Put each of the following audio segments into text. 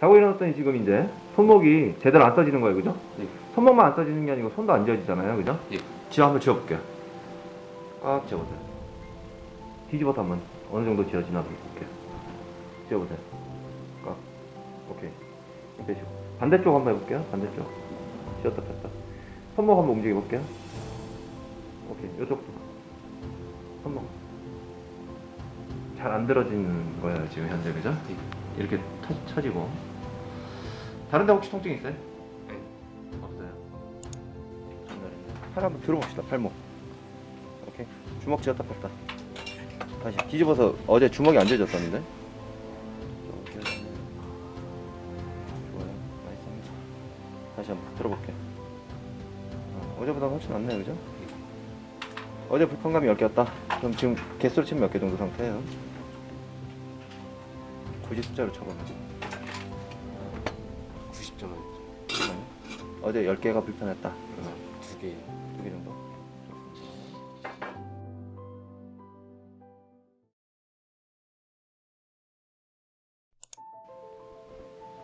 자고 일어났더니 지금 이제 손목이 제대로 안 써지는 거예요, 그죠? 예. 손목만 안 써지는 게 아니고 손도 안 지어지잖아요, 그죠? 예. 지어 한번 지어볼게요. 꽉 지어보세요. 뒤집어서 한번 어느 정도 지어지나 볼게요. 지어보세요. 꽉. 오케이. 힘 빼시고. 반대쪽 한번 해볼게요. 반대쪽. 지었다 폈다. 손목 한번 움직여볼게요. 오케이. 요쪽도. 손목. 잘 안 들어지는 거예요, 지금 현재, 그죠? 이렇게 터, 쳐지고. 다른 데 혹시 통증 있어요? 네. 없어요. 팔 한번 들어봅시다. 팔목. 오케이. 주먹 쥐었다 폈다. 다시 뒤집어서 어제 주먹이 안 쥐어졌었는데. 좋아요. 맛있습니다. 다시 한번 들어볼게. 어, 어제보다 훨씬 낫네요, 그죠? 어제 불편감이 10개였다. 그럼 지금 개수로 치면 몇 개 정도 상태예요? 굳이 숫자로 쳐보면. 90점 잠깐만요. 어제 10개가 불편했다. 두 개. 두 개 정도.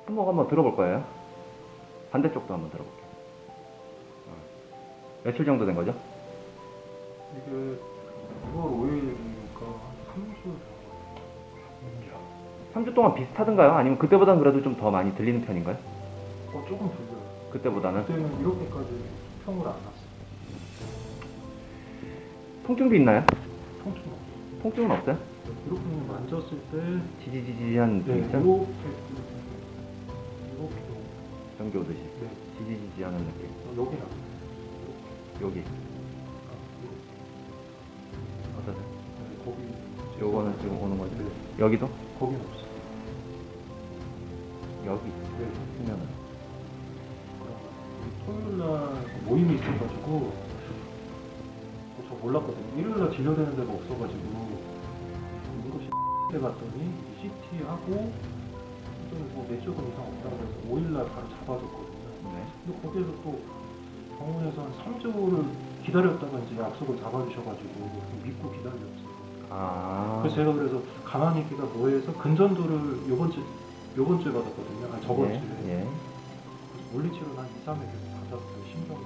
손목 한번 들어볼 거예요. 반대쪽도 한번 들어볼게요. 어. 며칠 정도 된 거죠? 이게 6월 5일이니까 한 3주 3주 동안 비슷하던가요? 아니면 그때보다는 그래도 좀 더 많이 들리는 편인가요? 어, 조금 들려요. 그때보다는? 그때는 이렇게까지 평을 안 났어요. 통증도 있나요? 통증 없어요. 통증은 없어요? 이렇게 만졌을 때 지지지지한 네, 느낌 이렇게 있죠? 이렇게 전기 오듯이 네, 지지지지하는 느낌 어, 여기는 안 돼요. 여기 아, 어떠세요? 네, 거기 요거는 지금 오는 거죠? 네, 여기도? 거기는 없어요. 여기 네, 수면은 그럼 토요일 날 모임이 있어가지고 어, 저 몰랐거든요. 일요일 날 진료되는 데가 없어가지고 응급실 때 갔더니 CT 하고 몇 조금 이상 없다고 해서 5일 날 바로 잡아줬거든요. 네. 근데 거기에서 또 병원에서 한 3주를 기다렸다가 이제 약속을 잡아주셔가지고 믿고 기다렸어요. 아 그래서 제가 그래서 가만히 있기가 뭐해서 근전도를 요번 주 요번 주에 받았거든요. 아니 저번 예, 주에. 예, 물리치료는 한 2, 3일 계속 받았어요. 신경이.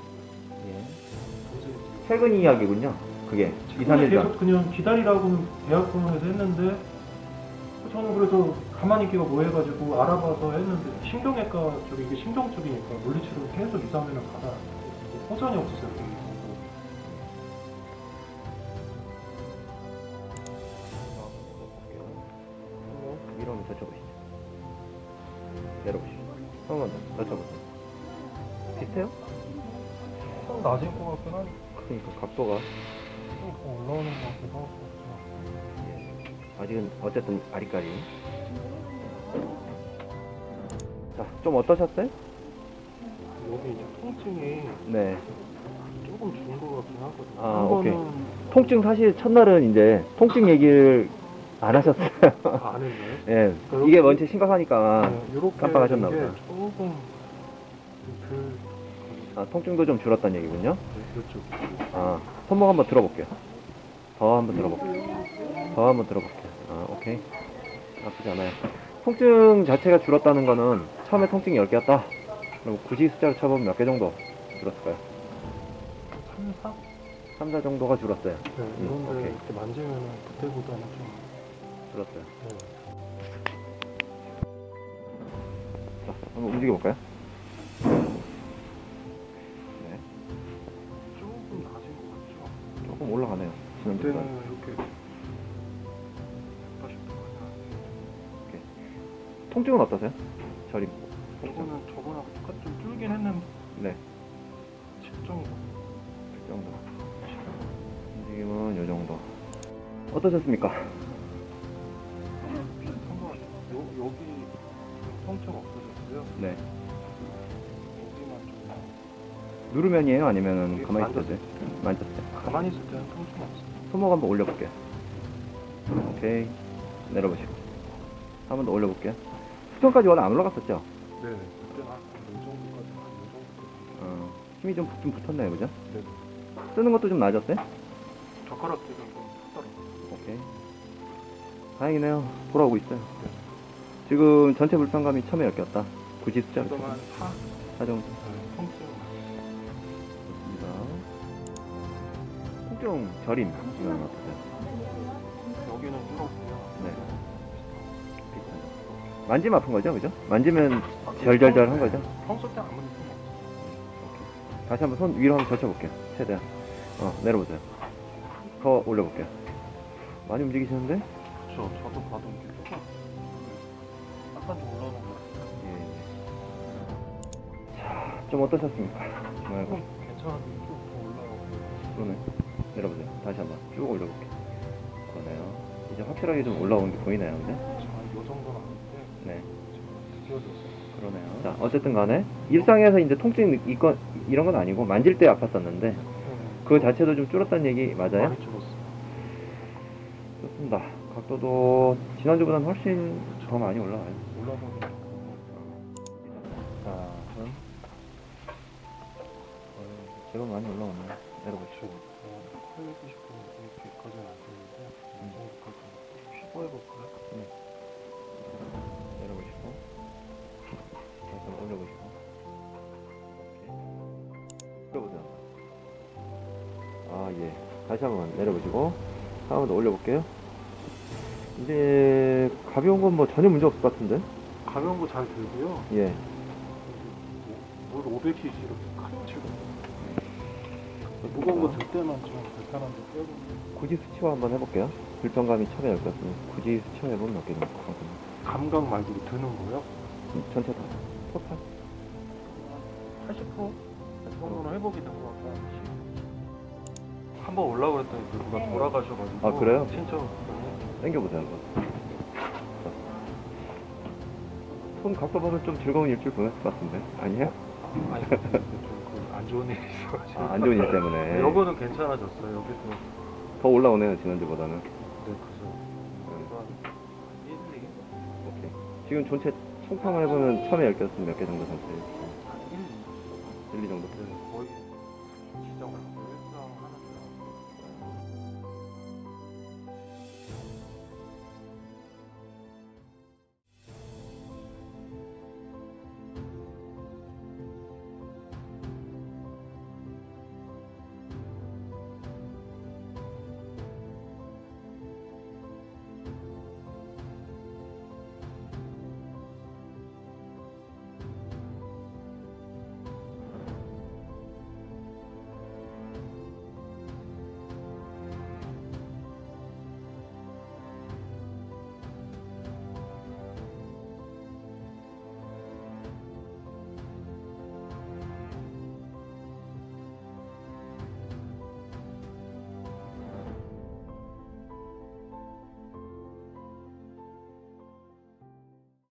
예. 최근 이야기군요 그게 2, 3일 전 계속 그냥 기다리라고는 대학 병원에서 했는데 저는 그래서 가만히 있기가 뭐해가지고 알아봐서 했는데 신경외과 쪽이 이게 신경 쪽이니까 물리치료 계속 2, 3일은 받아. 호전이 없었어요. 젖혀보세요 비슷해요? 좀 낮을 것 같긴 한데 그러니까 각도가 좀 올라오는 것 같기도 하고. 아직은 어쨌든 아리까리 자 좀 어떠셨어요? 여기 이제 통증이 네 조금 준 것 같긴 하거든요. 아, 한 오케이. 번은 통증 사실 첫날은 이제 통증 얘기를 안 하셨어요 아, 안 했나요? 예 이게 먼저 심각하니까 네, 이렇게 깜빡하셨나 된게 보다. 조금 그 아, 통증도 좀 줄었다는 얘기군요 이쪽 아, 손목 한번 들어볼게요. 더 한번 들어볼게요. 더 한번 들어볼게요. 아, 오케이. 나쁘지 않아요. 통증 자체가 줄었다는 거는 처음에 통증이 10개였다. 그럼 굳이 숫자로 쳐보면 몇 개 정도 줄었을까요? 3, 4? 3, 4 정도가 줄었어요. 네, 음, 이런데 오케이. 이렇게 만지면은 그때보다는 좀 줄었어요. 네. 자, 한번 움직여볼까요? 조금 올라가네요. 그때는 지난주보다. 이렇게 180도 가지 통증은 어떠세요? 이거는 저번하고 똑같이 좀 줄긴 했는데 네, 7 정도. 그 정도. 움직임은 이 정도. 어떠셨습니까? 비슷한 것 같아요. 요, 여기 통증 없어졌고요. 네. 여기만 좀 누르면이에요? 아니면은 여기 가만히 때. 만졌어요. 가만히 있을 때는 통증 없어요. 손목 한번 올려볼게요. 오케이. 내려보시고. 한 번 더 올려볼게요. 수평까지 원래 안 올라갔었죠? 네. 그때는 한이 정도까지 한이 정도까지. 어, 힘이 좀, 붙- 좀 붙었네요, 그죠? 네. 쓰는 것도 좀 나아졌어요? 젓가락 대는 좀 크더라고요. 오케이. 다행이네요. 돌아오고 있어요. 지금 전체 불편감이 처음에 엮였다. 굳이 숫자를 지금 한 4? 4 정도. 통 통증 저림 이건 어떠세요? 여기는 이렇고요 네. 만지면 아픈 거죠, 그죠? 만지면 절절절 한 거죠? 평소 때 아무리 좀 다시 한번 손 위로 한번 젖혀볼게요. 최대한. 어, 내려보세요. 더 올려볼게요. 많이 움직이시는데? 그렇죠 저도 봐도 이게 조금 약간 좀 올라오는 것 같아요 예. 자, 좀 어떠셨습니까? 조금 괜찮은데 쭉더 올라오고 그러네. 내려보세요. 다시 한번 쭉 올려볼게요. 그러네요. 이제 확실하게 좀 올라오는 게 보이나요, 근데? 저이 정도는 아닌데 네. 지금 그러네요. 자, 어쨌든 간에 일상에서 이제 통증 있건 이런 건 아니고 만질 때 아팠었는데 그 자체도 좀 줄었다는 얘기 맞아요? 많이 줄었어요 좋습니다. 각도도 지난주보다는 훨씬 더 많이 올라와요. 올라보니까 자, 그럼 어, 제법 많이 올라오네요. 내려보시죠. 살리고 싶은 이렇게까지는 안 되는데 이 정도까지 다시 한번 올려보시고. 오케이 올려보세요 아 예. 다시 한번 내려보시고. 한 번 더 올려볼게요. 이제 가벼운 건 뭐 전혀 문제 없을 것 같은데? 가벼운 거 잘 들고요. 예. 물 500cc 이렇게 치고 무거운 거 들 때만 좀 불편한데 빼고 굳이 수치화 한번 해볼게요 불편감이 처음에 열것 같으면 굳이 수치화 해보면 어떻게 됩니까? 감각 말고 드는 거요? 전체 다 토탈 80%? 정도는 회복이 된 것 같아요. 한번 올라고 그랬더니 그 누가 돌아가셔가지고 아, 그래요? 친척 당겨보세요 한번 자. 손 각도 보면 좀 즐거운 일주일 보냈을 것 같은데 아니에요? 아니 안 좋은 일이 있어가지고 아, 안 좋은 일 때문에 여거는 괜찮아졌어요. 여기도 더 올라오네요 지난주보다는 네 1, 2? 오케이. 지금 전체 총평을 해보면 처음에 10개 였으면 몇 개 정도 상태예요? 한 1, 2? 1, 2 정도? 네.